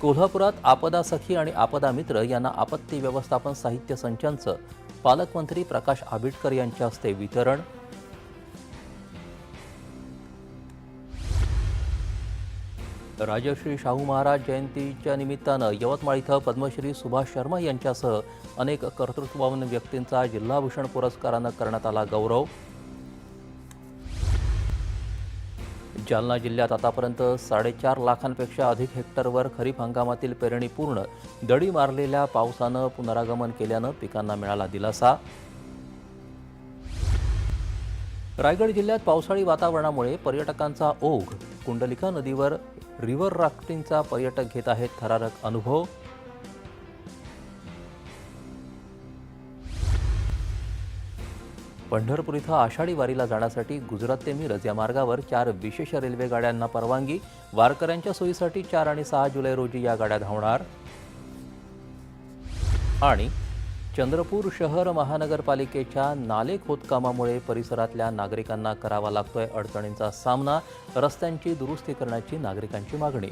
कोल्हापुरात आपदा सखी आणि आपदा मित्र यांना आपत्ती व्यवस्थापन साहित्य संचांचं पालकमंत्री प्रकाश आंबेडकर यांच्या हस्ते वितरण. राजश्री शाहू महाराज जयंतीच्या निमित्तानं यवतमाळ इथं पद्मश्री सुभाष शर्मा यांच्यासह अनेक कर्तृत्ववान व्यक्तींचा जिल्हाभूषण पुरस्कारानं करण्यात आला गौरव. जालना जिल्ह्यात आतापर्यंत साडेचार लाखांपेक्षा अधिक हेक्टरवर खरीप हंगामातील पेरणी पूर्ण दडी मारलेल्या पावसानं पुनरागमन केल्यानं पिकांना मिळाला दिलासा. रायगड जिल्ह्यात पावसाळी वातावरणामुळे पर्यटकांचा ओघ. कुंडलिका नदीवर रिव्हर राफ्टिंगचा पर्यटक घेत आहेत थरारक अनुभव. पंढरपूर इथं आषाढी वारीला जाण्यासाठी गुजरात ते मिरज या मार्गावर चार विशेष रेल्वे गाड्यांना परवानगी. वारकऱ्यांच्या सोयीसाठी चार आणि सहा जुलै रोजी या गाड्या धावणार. आणि चंद्रपूर शहर महानगरपालिकेच्या नाले खोदकामामुळे परिसरातल्या नागरिकांना करावा लागतोय अडचणींचा सामना. रस्त्यांची दुरुस्ती करण्याची नागरिकांची मागणी.